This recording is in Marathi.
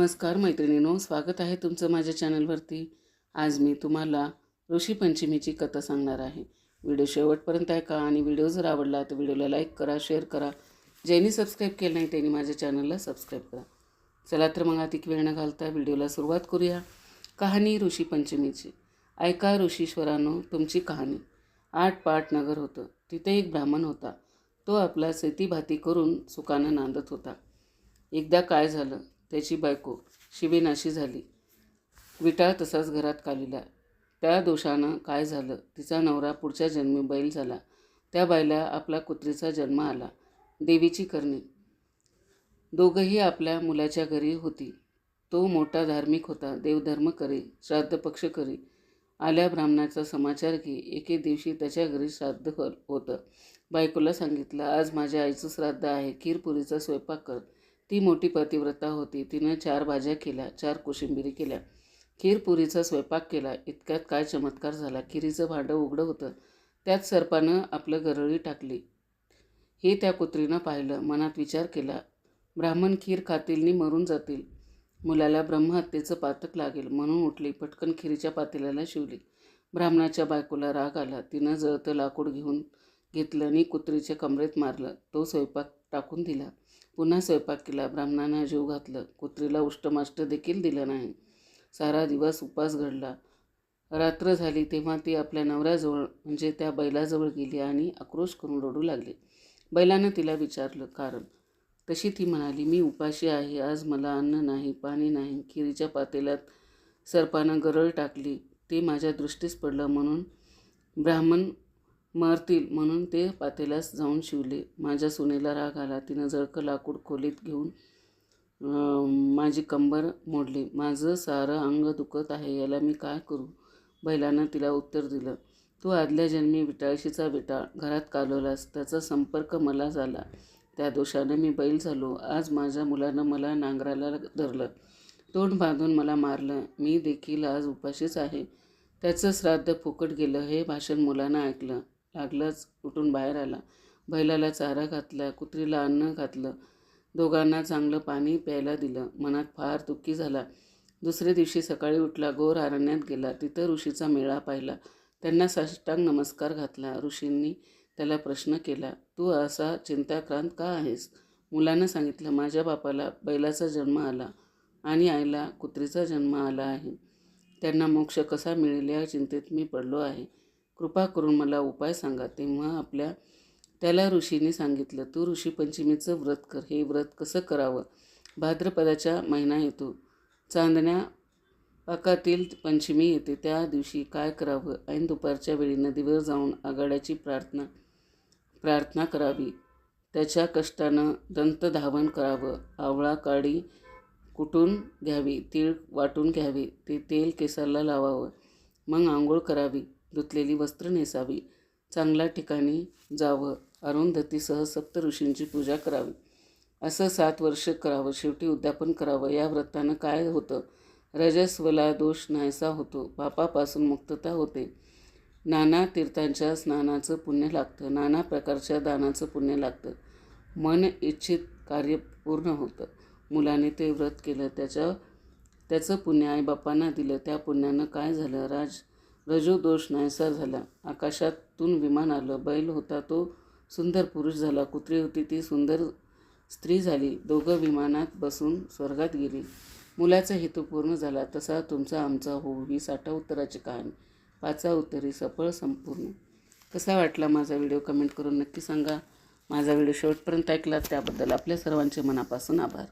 नमस्कार मैत्रिणीनो स्वागत आहे तुमचं माझ्या चॅनलवरती. आज मी तुम्हाला ऋषी पंचमीची कथा सांगणार आहे. व्हिडिओ शेवटपर्यंत ऐका आणि व्हिडिओ जर आवडला तर व्हिडिओला लाईक करा शेअर करा. ज्यांनी सबस्क्राईब केलं नाही त्यांनी माझ्या चॅनलला सबस्क्राईब करा. चला तर मग अधिक वेळ न घालता व्हिडिओला सुरुवात करूया. कहाणी ऋषी पंचमीची. ऐका ऋषीश्वरानो तुमची कहाणी. आठ पाट नगर होतं. तिथे एक ब्राह्मण होता. तो आपला शेतीभाती करून सुखानं नांदत होता. एकदा काय झालं? त्याची बायको शिवेनाशी झाली. विटाळ तसाच घरात कालिला. त्या दोषानं काय झालं? तिचा नवरा पुढच्या जन्मी बैल झाला. त्या बायला आपला कुत्रीचा जन्म आला. देवीची करणी. दोघंही आपल्या मुलाच्या घरी होती. तो मोठा धार्मिक होता. देवधर्म करी श्राद्ध पक्ष करी. आल्या ब्राह्मणाचा समाचार घे. एके दिवशी त्याच्या घरी श्राद्ध होतं. बायकोला सांगितलं आज माझ्या आईचं श्राद्ध आहे. खीरपुरीचा स्वयंपाक कर. ती मोठी पतिव्रता होती. तिनं चार भाज्या केल्या चार कोशिंबिरी केल्या. खीरपुरीचा स्वयंपाक केला. इतक्यात काय चमत्कार झाला. खिरीचं भांडं उघडं होतं. त्यात सर्पानं आपलं गरळी टाकली. हे त्या कुत्रीनं पाहिलं. मनात विचार केला ब्राह्मण खीर खातील नि मरून जातील. मुलाला ब्रह्महत्येचं पातक लागेल म्हणून उठली. पटकन खिरीच्या पातेल्याला शिवली. ब्राह्मणाच्या बायकोला राग आला. तिनं जळतं लाकूड घेऊन घेतलं आणि कुत्रीच्या कमरेत मारलं. तो स्वयंपाक टाकून दिला. पुन्हा स्वयंपाक केला ब्राह्मणानं जीव घातलं. कुत्रीला उष्टमाष्ट देखील दिलं नाही. सारा दिवस उपास घडला. रात्र झाली तेव्हा ती आपल्या नवऱ्याजवळ म्हणजे त्या बैलाजवळ गेली आणि आक्रोश करून रडू लागली. बैलानं तिला विचारलं कारण? तशी ती म्हणाली मी उपाशी आहे. आज मला अन्न नाही पाणी नाही. खिरीच्या पातेल्यात सर्पानं गरळ टाकली. ते माझ्या दृष्टीस पडलं म्हणून ब्राह्मण मरतील म्हणून ते पातेल्यास जाऊन शिवले. माझ्या सुनेला राग आला. तिनं जळकं लाकूड खोलीत घेऊन माझी कंबर मोडली. माझं सारं अंग दुखत आहे याला मी काय करू? बैलानं तिला उत्तर दिलं तू आदल्या जन्मी विटाळशीचा विटाळ घरात कालवलास. त्याचा संपर्क मला झाला. त्या दोषानं मी बैल झालो. आज माझ्या मुलानं मला नांगराला धरलं. तोंड बांधून मला मारलं. मी देखील आज उपाशीच आहे. त्याचं श्राद्ध फुकट गेलं हे भाषण मुलानं ऐकलं. लागलंच उठून बाहेर आला? बैलाला चारा घातला कुत्रीला अन्न घातलं दोघांना चांगलं पाणी प्यायला दिलं. मनात फार दुःखी झाला. दुसऱ्या दिवशी सकाळी उठला गोर अरण्यात गेला. तिथं ऋषीचा मेळा पाहिला. त्यांना साष्टांग नमस्कार घातला. ऋषींनी त्याला प्रश्न केला तू असा चिंताक्रांत का आहेस? मुलानं सांगितलं माझ्या बापाला बैलाचा जन्म आला आणि आईला कुत्रीचा जन्म आला आहे. त्यांना मोक्ष कसा मिळेल या चिंतेत मी पडलो आहे. कृपा करून मला उपाय सांगा. तेव्हा आपल्या त्याला ऋषीने सांगितलं तू ऋषी पंचमीचं व्रत कर. हे व्रत कसं करावं? भाद्रपदाच्या महिना येतो. चांदण्या पाकातील पंचमी येते. त्या दिवशी काय करावं? ऐन दुपारच्या वेळी नदीवर जाऊन आघाड्याची प्रार्थना प्रार्थना करावी. त्याच्या कष्टानं दंतधावन करावं. आवळा काडी कुटून घ्यावी. तीळ वाटून घ्यावी. ते तेल केसाला लावावं. मग आंघोळ करावी. धुतलेली वस्त्र नेसावी. चांगल्या ठिकाणी जावं. अरुंधतीसह सप्त ऋषींची पूजा करावी. असं सात वर्ष करावं. शेवटी उद्यापन करावं. या व्रतानं काय होतं? रजस्वला दोष नाहीसा होतो. पापापासून मुक्तता होते. नाना तीर्थांच्या स्नानाचं पुण्य लागतं. नाना प्रकारच्या दानाचं पुण्य लागतं. मन इच्छित कार्य पूर्ण होतं. मुलाने ते व्रत केलं. त्याच्या त्याचं पुण्य आईबापांना दिलं. त्या पुण्यानं काय झालं? राज रजोदोष नाहीसा झाला. आकाशातून विमान आलं. बैल होता तो सुंदर पुरुष झाला. कुत्री होती ती सुंदर स्त्री झाली. दोघं विमानात बसून स्वर्गात गेली. मुलाचा हेतू पूर्ण झाला. तसा तुमचा आमचा हो ही साठा उत्तराची कहाणी. पाचा उत्तरी सफळ संपूर्ण. कसा वाटला माझा व्हिडिओ? कमेंट करून नक्की सांगा. माझा व्हिडिओ शेवटपर्यंत ऐकला. त्याबद्दल आपल्या सर्वांचे मनापासून आभार.